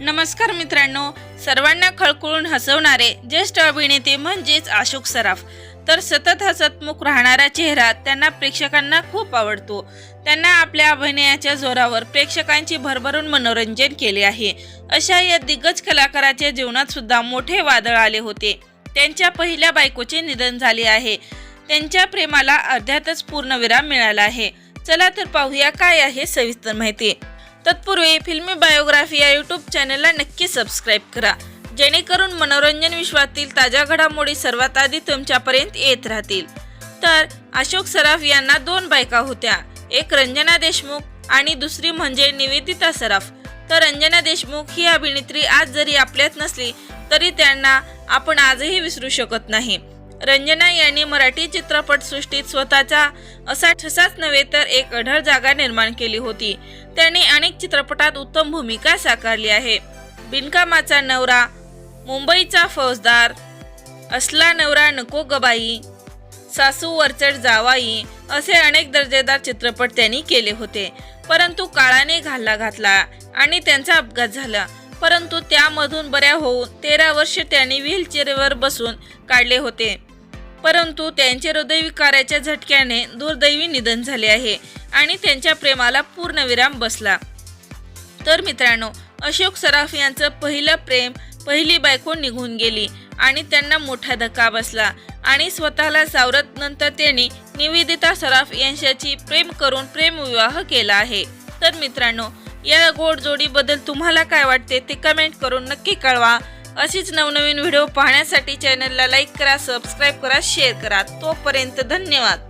नमस्कार मित्रांनो सर्वांना खळखळून हसवणारे ज्येष्ठ अभिनेते म्हणजेच अशोक सराफ. तर सतत हसतमुख राहणारा चेहरा त्यांना प्रेक्षकांना खूप आवडतो. त्यांना आपल्या अभिनयाच्या जोरावर प्रेक्षकांची भरभरून मनोरंजन केले आहे. अशा या दिग्गज कलाकाराच्या जीवनात सुद्धा मोठे वादळ आले होते. त्यांच्या पहिल्या बायकोचे निधन झाले आहे. त्यांच्या प्रेमाला अर्ध्यातच पूर्णविराम मिळाला आहे. चला तर पाहूया काय आहे सविस्तर माहिती. तत्पूर्वी फिल्मी बायोग्राफी या यूट्यूब चॅनलला नक्की सबस्क्राईब करा. जेणेकरून मनोरंजन विश्वातील ताज्या घडामोडी सर्वात आधी तुमच्यापर्यंत येत राहतील. तर अशोक सराफ यांना दोन बायका होत्या. एक रंजना देशमुख आणि दुसरी म्हणजे निवेदिता सराफ. तर रंजना देशमुख ही अभिनेत्री आज जरी आपल्यात नसली तरी त्यांना आपण आजही विसरू शकत नाही. रंजना यांनी मराठी चित्रपटसृष्टीत स्वतःचा असा ठसाच नव्हे तर एक अढळ जागा निर्माण केली होती. त्यांनी अनेक चित्रपटात उत्तम भूमिका साकारली आहे. बिनकामाचा नवरा मुंबईचा फौजदार असला नवरा नको गबाई सासू वरचड जावाई असे अनेक दर्जेदार चित्रपट त्यांनी केले होते. परंतु काळाने घालला घातला आणि त्यांचा अपघात झाला. परंतु त्यामधून बऱ्या होऊन तेरा वर्ष त्यांनी व्हीलचेअरवर बसून काढले होते. परंतु त्यांचे हृदयविकाराच्या झटक्याने दुर्दैवी निधन झाले आहे आणि त्यांच्या प्रेमाला पूर्णविराम बसला. तर मित्रांनो अशोक सराफ यांचं पहिलं प्रेम पहिली बायको निघून गेली आणि त्यांना मोठा धक्का बसला आणि स्वतःला सावरत नंतर त्यांनी निवेदिता सराफ यांच्याशी प्रेम करून प्रेमविवाह केला आहे. तर मित्रांनो या गोड जोडीबद्दल तुम्हाला काय वाटते ते कमेंट करून नक्की कळवा. अशीच नवनवीन व्हिडिओ पाहण्यासाठी चॅनलला लाईक करा सबस्क्राईब करा शेअर करा. तोपर्यंत धन्यवाद.